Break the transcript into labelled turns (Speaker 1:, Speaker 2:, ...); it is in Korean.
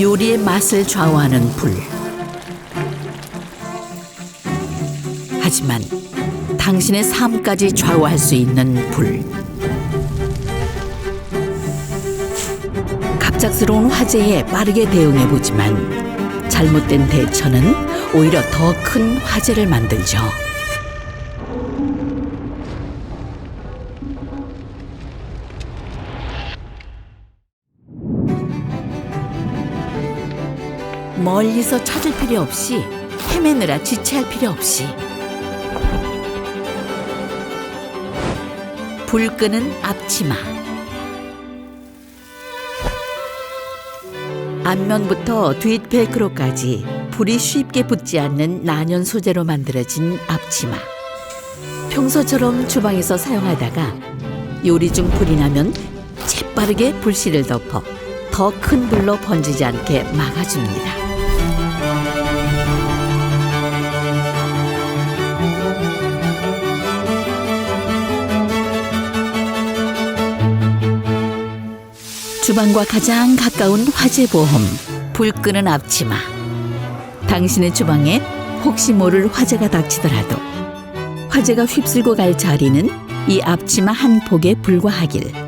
Speaker 1: 요리의 맛을 좌우하는 불. 하지만 당신의 삶까지 좌우할 수 있는 불. 갑작스러운 화재에 빠르게 대응해 보지만 잘못된 대처는 오히려 더 큰 화재를 만들죠. 멀리서 찾을 필요 없이 헤매느라 지체할 필요 없이. 불 끄는 앞치마. 앞면부터 뒷 벨크로까지 불이 쉽게 붙지 않는 난연 소재로 만들어진 앞치마. 평소처럼 주방에서 사용하다가 요리 중 불이 나면 재빠르게 불씨를 덮어 더 큰 불로 번지지 않게 막아줍니다. 주방과 가장 가까운 화재 보험, 불 끄는 앞치마. 당신의 주방에 혹시 모를 화재가 닥치더라도 화재가 휩쓸고 갈 자리는 이 앞치마 한 폭에 불과하길.